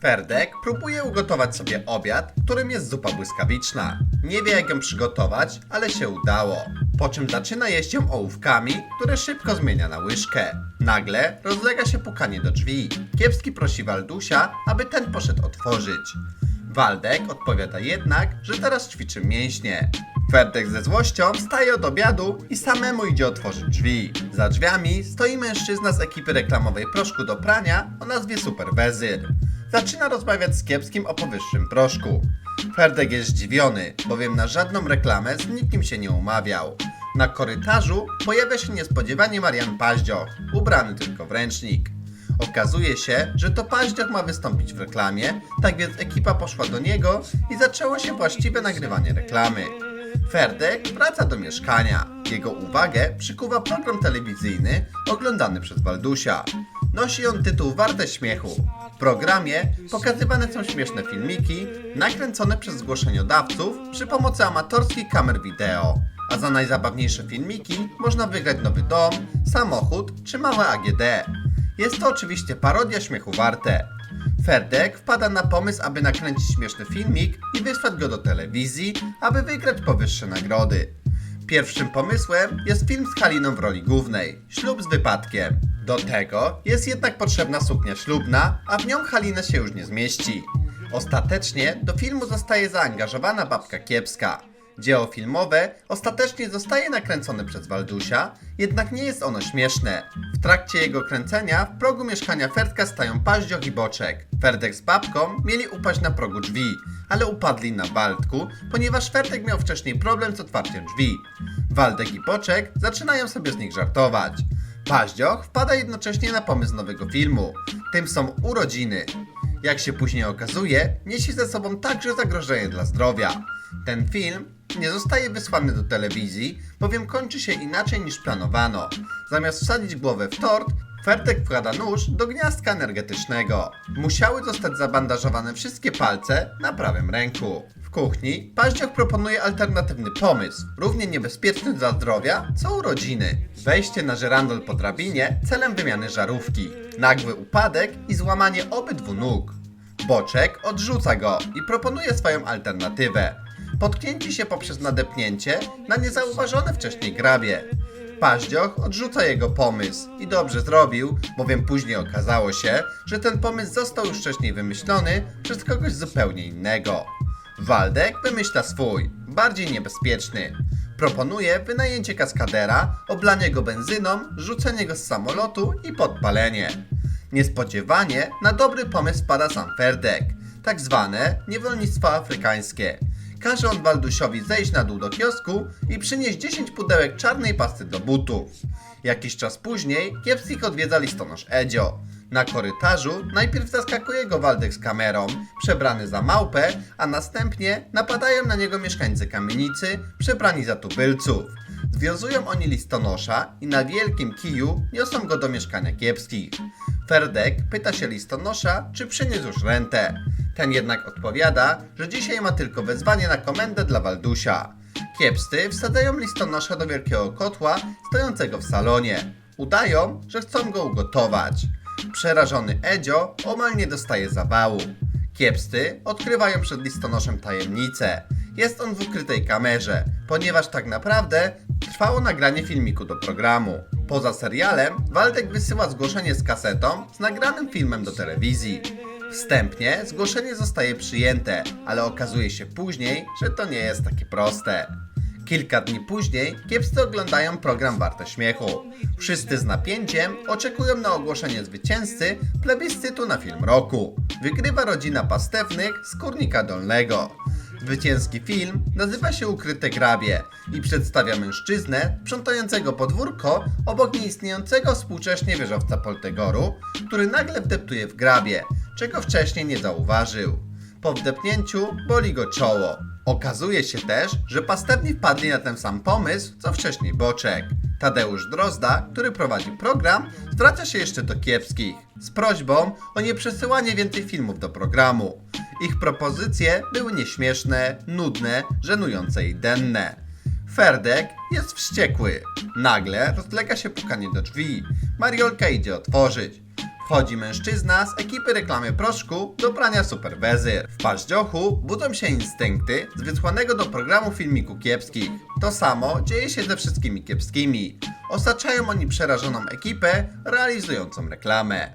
Ferdek próbuje ugotować sobie obiad, którym jest zupa błyskawiczna. Nie wie jak ją przygotować, ale się udało. Po czym zaczyna jeść ją ołówkami, które szybko zmienia na łyżkę. Nagle rozlega się pukanie do drzwi. Kiepski prosi Waldusia, aby ten poszedł otworzyć. Waldek odpowiada jednak, że teraz ćwiczy mięśnie. Ferdek ze złością wstaje od obiadu i samemu idzie otworzyć drzwi. Za drzwiami stoi mężczyzna z ekipy reklamowej proszku do prania o nazwie Super Wezyr. Zaczyna rozmawiać z Kiepskim o powyższym proszku. Ferdek jest zdziwiony, bowiem na żadną reklamę z nikim się nie umawiał. Na korytarzu pojawia się niespodziewanie Marian Paździoch, ubrany tylko w ręcznik. Okazuje się, że to Paździoch ma wystąpić w reklamie, tak więc ekipa poszła do niego i zaczęło się właściwe nagrywanie reklamy. Ferdek wraca do mieszkania. Jego uwagę przykuwa program telewizyjny oglądany przez Waldusia. Nosi on tytuł Warte Śmiechu. W programie pokazywane są śmieszne filmiki nakręcone przez zgłoszeniodawców przy pomocy amatorskich kamer wideo. A za najzabawniejsze filmiki można wygrać nowy dom, samochód czy małe AGD. Jest to oczywiście parodia śmiechu warte. Ferdek wpada na pomysł, aby nakręcić śmieszny filmik i wysłać go do telewizji, aby wygrać powyższe nagrody. Pierwszym pomysłem jest film z Haliną w roli głównej ślub z wypadkiem. Do tego jest jednak potrzebna suknia ślubna, a w nią Halina się już nie zmieści. Ostatecznie do filmu zostaje zaangażowana babka kiepska. Dzieło filmowe ostatecznie zostaje nakręcone przez Waldusia, jednak nie jest ono śmieszne. W trakcie jego kręcenia w progu mieszkania Ferdka stają Paździoch i Boczek. Ferdek z babką mieli upaść na progu drzwi, ale upadli na Waldku, ponieważ Ferdek miał wcześniej problem z otwarciem drzwi. Waldek i Boczek zaczynają sobie z nich żartować. Paździoch wpada jednocześnie na pomysł nowego filmu. Tym są urodziny. Jak się później okazuje, niesie ze sobą także zagrożenie dla zdrowia. Ten film nie zostaje wysłany do telewizji, bowiem kończy się inaczej niż planowano. Zamiast wsadzić głowę w tort, Fertek wkłada nóż do gniazdka energetycznego. Musiały zostać zabandażowane wszystkie palce na prawym ręku. W kuchni Paździoch proponuje alternatywny pomysł, równie niebezpieczny dla zdrowia, co urodziny. Wejście na żerandol po drabinie celem wymiany żarówki. Nagły upadek i złamanie obydwu nóg. Boczek odrzuca go i proponuje swoją alternatywę. Potknięcie się poprzez nadepnięcie na niezauważone wcześniej grabie. Paździoch odrzuca jego pomysł i dobrze zrobił, bowiem później okazało się, że ten pomysł został już wcześniej wymyślony przez kogoś zupełnie innego. Waldek wymyśla swój, bardziej niebezpieczny. Proponuje wynajęcie kaskadera, oblanie go benzyną, rzucenie go z samolotu i podpalenie. Niespodziewanie na dobry pomysł pada sam Ferdek, tak zwane niewolnictwo afrykańskie. Każe on Waldusiowi zejść na dół do kiosku i przynieść 10 pudełek czarnej pasty do butów. Jakiś czas później kiepskich odwiedza listonosz Edzio. Na korytarzu najpierw zaskakuje go Waldek z kamerą, przebrany za małpę, a następnie napadają na niego mieszkańcy kamienicy, przebrani za tubylców. Związują oni listonosza i na wielkim kiju niosą go do mieszkania kiepskich. Ferdek pyta się listonosza, czy przyniósł już rentę. Ten jednak odpowiada, że dzisiaj ma tylko wezwanie na komendę dla Waldusia. Kiepscy wsadzają listonosza do wielkiego kotła stojącego w salonie. Udają, że chcą go ugotować. Przerażony Edzio omal nie dostaje zawału. Kiepscy odkrywają przed listonoszem tajemnicę. Jest on w ukrytej kamerze, ponieważ tak naprawdę trwało nagranie filmiku do programu. Poza serialem, Waldek wysyła zgłoszenie z kasetą z nagranym filmem do telewizji. Wstępnie zgłoszenie zostaje przyjęte, ale okazuje się później, że to nie jest takie proste. Kilka dni później kiepscy oglądają program Warte Śmiechu. Wszyscy z napięciem oczekują na ogłoszenie zwycięzcy plebiscytu na film roku. Wygrywa rodzina pastewnych z Kurnika Dolnego. Zwycięski film nazywa się Ukryte Grabie i przedstawia mężczyznę sprzątającego podwórko obok nieistniejącego współcześnie wieżowca Poltegoru, który nagle wdeptuje w grabie, czego wcześniej nie zauważył. Po wdepnięciu boli go czoło. Okazuje się też, że pastewni wpadli na ten sam pomysł, co wcześniej Boczek. Tadeusz Drozda, który prowadzi program, zwraca się jeszcze do kiepskich z prośbą o nieprzesyłanie więcej filmów do programu. Ich propozycje były nieśmieszne, nudne, żenujące i denne. Ferdek jest wściekły. Nagle rozlega się pukanie do drzwi. Mariolka idzie otworzyć. Wchodzi mężczyzna z ekipy reklamy proszku do prania superwezyr. W paździochu budzą się instynkty z wysłanego do programu filmiku kiepskich. To samo dzieje się ze wszystkimi kiepskimi. Osaczają oni przerażoną ekipę realizującą reklamę.